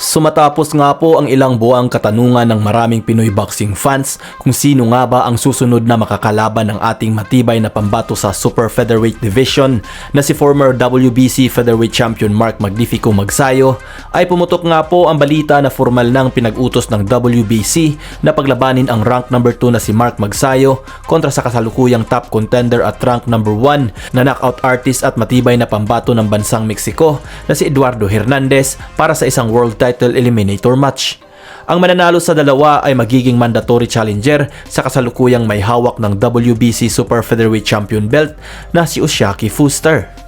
Sumatapos nga po ang ilang buwang katanungan ng maraming Pinoy boxing fans kung sino nga ba ang susunod na makakalaban ng ating matibay na pambato sa Super Featherweight Division na si former WBC Featherweight Champion Mark Magnifico Magsayo ay pumutok nga po ang balita na formal nang pinag-utos ng WBC na paglabanin ang rank number 2 na si Mark Magsayo kontra sa kasalukuyang top contender at rank number 1 na knockout artist at matibay na pambato ng bansang Mexico na si Eduardo Hernandez para sa isang world title eliminator match. Ang mananalo sa dalawa ay magiging mandatory challenger sa kasalukuyang may hawak ng WBC Super Featherweight Champion belt na si Oshiaki Fuster.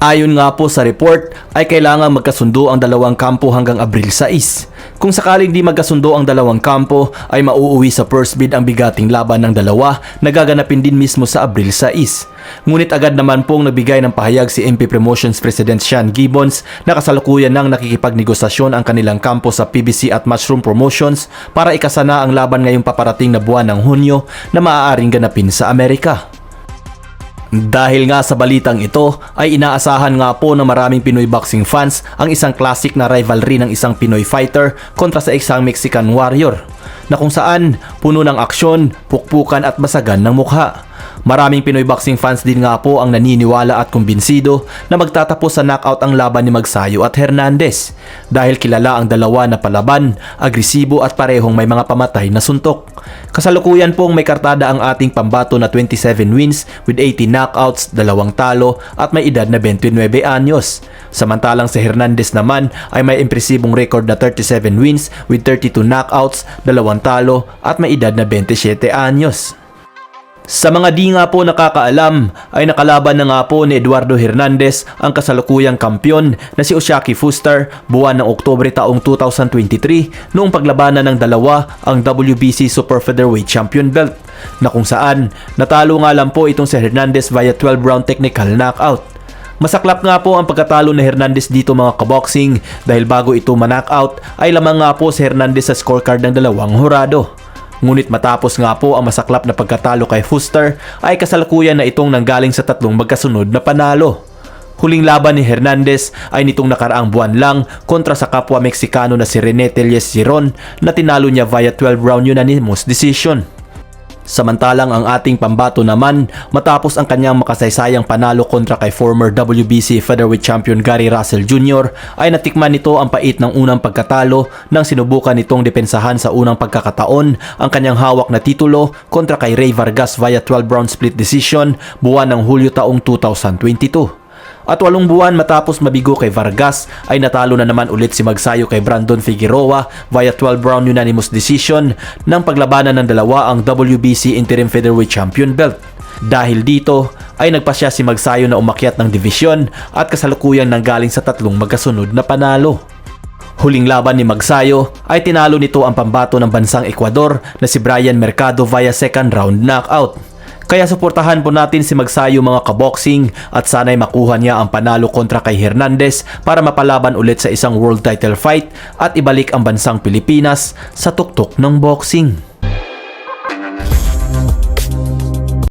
Ayon nga po sa report ay kailangan magkasundo ang dalawang kampo hanggang Abril 6. Kung sakaling di magkasundo ang dalawang kampo ay mauuwi sa first bid ang bigating laban ng dalawa na gaganapin din mismo sa Abril 6. Ngunit agad naman pong nagbigay ng pahayag si MP Promotions President Sean Gibbons na kasalukuyan nang nakikipagnegosasyon ang kanilang kampo sa PBC at Mushroom Promotions para ikasana ang laban ngayong paparating na buwan ng Hunyo na maaaring ganapin sa Amerika. Dahil nga sa balitang ito ay inaasahan nga po ng maraming Pinoy boxing fans ang isang classic na rivalry ng isang Pinoy fighter kontra sa isang Mexican warrior na kung saan puno ng aksyon, pukpukan at basagan ng mukha. Maraming Pinoy boxing fans din nga po ang naniniwala at kumbinsido na magtatapos sa knockout ang laban ni Magsayo at Hernandez dahil kilala ang dalawa na palaban, agresibo at parehong may mga pamatay na suntok. Kasalukuyan pong may kartada ang ating pambato na 27 wins with 80 knockouts, dalawang talo at may edad na 29 anyos. Samantalang si Hernandez naman ay may impresibong record na 37 wins with 32 knockouts, dalawang talo at may edad na 27 anyos. Sa mga di nga po nakakaalam ay nakalaban na nga po ni Eduardo Hernandez ang kasalukuyang kampyon na si Oshiaki Fuster buwan ng Oktubre taong 2023 noong paglabanan ng dalawa ang WBC Super Featherweight Champion belt na kung saan natalo nga lang po itong si Hernandez via 12 round technical knockout. Masaklap nga po ang pagkatalo ni Hernandez dito mga kaboxing dahil bago ito manockout ay lamang nga po si Hernandez sa scorecard ng dalawang hurado. Ngunit matapos nga po ang masaklap na pagkatalo kay Fuster ay kasalukuyan na itong nanggaling sa tatlong magkasunod na panalo. Huling laban ni Hernandez ay nitong nakaraang buwan lang kontra sa kapwa Meksikano na si Rene Telles Giron na tinalo niya via 12 round unanimous decision. Samantalang ang ating pambato naman matapos ang kanyang makasaysayang panalo kontra kay former WBC Featherweight Champion Gary Russell Jr. ay natikman nito ang pait ng unang pagkatalo nang sinubukan nitong depensahan sa unang pagkakataon ang kanyang hawak na titulo kontra kay Ray Vargas via 12 round split decision buwan ng Hulyo taong 2022. At walong buwan matapos mabigo kay Vargas ay natalo na naman ulit si Magsayo kay Brandon Figueroa via 12 round unanimous decision ng paglabanan ng dalawa ang WBC Interim Featherweight Champion belt. Dahil dito ay nagpasya si Magsayo na umakyat ng divisyon at kasalukuyang nanggaling sa tatlong magkasunod na panalo. Huling laban ni Magsayo ay tinalo nito ang pambato ng bansang Ecuador na si Brian Mercado via second round knockout. Kaya suportahan po natin si Magsayo mga kaboxing at sana'y makuha niya ang panalo kontra kay Hernandez para mapalaban ulit sa isang world title fight at ibalik ang bansang Pilipinas sa tuktok ng boxing.